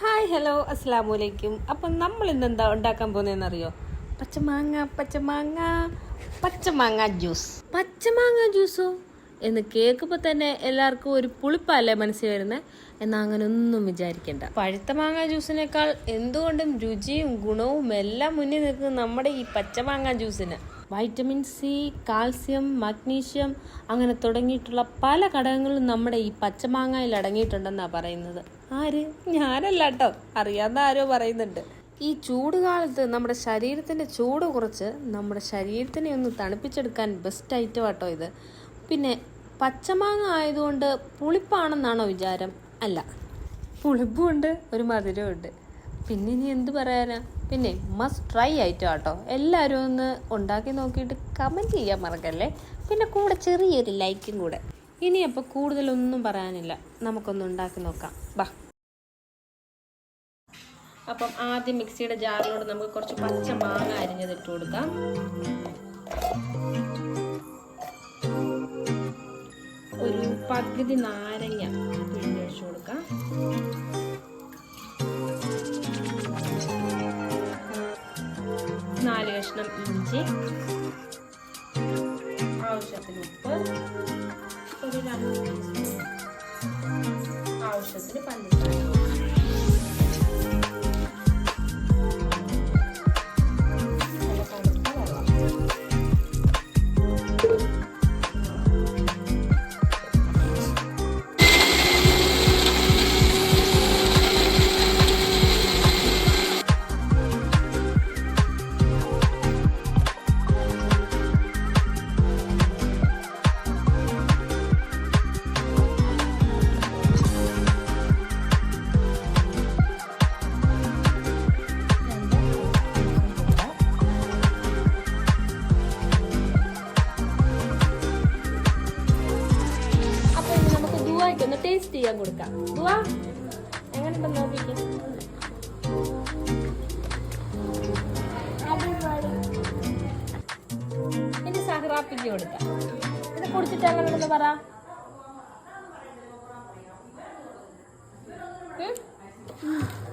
Hi hello അസ്സാം വലൈക്കും അപ്പം നമ്മൾ ഇന്ന് എന്താ ഉണ്ടാക്കാൻ പോകുന്നതെന്ന് അറിയോ പച്ചമാങ്ങ പച്ചമാങ്ങ പച്ചമാങ്ങ ജ്യൂസ്. പച്ചമാങ്ങ ജ്യൂസോ? എന്ന് കേൾക്കുമ്പോൾ തന്നെ എല്ലാവർക്കും ഒരു പുളിപ്പല്ലേ മനസ്സിൽ വരുന്നത് എന്നാൽ അങ്ങനെ ഒന്നും വിചാരിക്കേണ്ട. പഴുത്ത മാങ്ങ ജ്യൂസിനേക്കാൾ എന്തുകൊണ്ടും രുചിയും ഗുണവും എല്ലാം മുന്നിൽ നിൽക്കുന്നത് നമ്മുടെ ഈ പച്ചമാങ്ങ ജ്യൂസിന്. വൈറ്റമിൻ സി കാൽസ്യം മഗ്നീഷ്യം അങ്ങനെ തുടങ്ങിയിട്ടുള്ള പല ഘടകങ്ങളും നമ്മുടെ ഈ പച്ചമാങ്ങയിൽ അടങ്ങിയിട്ടുണ്ടെന്നാണ് പറയുന്നത്. ആര്? ഞാനല്ല കേട്ടോ. അറിയാവുന്ന ആരോ പറയുന്നുണ്ട്. ഈ ചൂട് കാലത്ത് നമ്മുടെ ശരീരത്തിന്റെ ചൂട് കുറച്ച് നമ്മുടെ ശരീരത്തിനെ ഒന്ന് തണുപ്പിച്ചെടുക്കാൻ ബെസ്റ്റ് ഐറ്റം ആട്ടോ ഇത്. പിന്നെ പച്ചമാങ്ങ ആയതുകൊണ്ട് പുളിപ്പാണെന്നാണോ വിചാരം? അല്ല. പുളിപ്പുമുണ്ട് ഒരു മധുരമുണ്ട് പിന്നെ ഇനി എന്ത് പറയാനാ? പിന്നെ മസ്റ്റ് ട്രൈ ആയിട്ടോ കേട്ടോ എല്ലാവരും ഒന്ന് ഉണ്ടാക്കി നോക്കിയിട്ട് കമന്റ് ചെയ്യാൻ മറക്കല്ലേ? പിന്നെ കൂടെ ചെറിയൊരു ലൈക്കും കൂടെ. ഇനി അപ്പോൾ കൂടുതലൊന്നും പറയാനില്ല. നമുക്കൊന്ന് ഉണ്ടാക്കി നോക്കാം. ബാ. അപ്പം ആദ്യം മിക്സിയുടെ ജാറിലോട് നമുക്ക് കുറച്ച് പച്ച മാങ്ങ അരിഞ്ഞത് ഇട്ട് കൊടുക്കാം. പകുതി നാരങ്ങ പിഴിഞ്ഞൊഴിച്ചു കൊടുക്കാം. നാല് കഷ്ണം ഇഞ്ചി. ആവശ്യത്തിന് ഉപ്പ്. ഒരു രണ്ട് ആവശ്യത്തിന് പഞ്ചസാര. നമുക്ക് ദുവായ്ക്ക് ഒന്ന് ടേസ്റ്റ് ചെയ്യാൻ കൊടുക്കാം. ദുവ എങ്ങനെയുണ്ടെന്ന് നോക്കിക്കേ. ഇനി സഹറാപ്പിക്ക് കൊടുക്കാം. ഇത് കുടിച്ചിട്ട് എങ്ങനെയുണ്ടെന്ന് പറ. ഉം?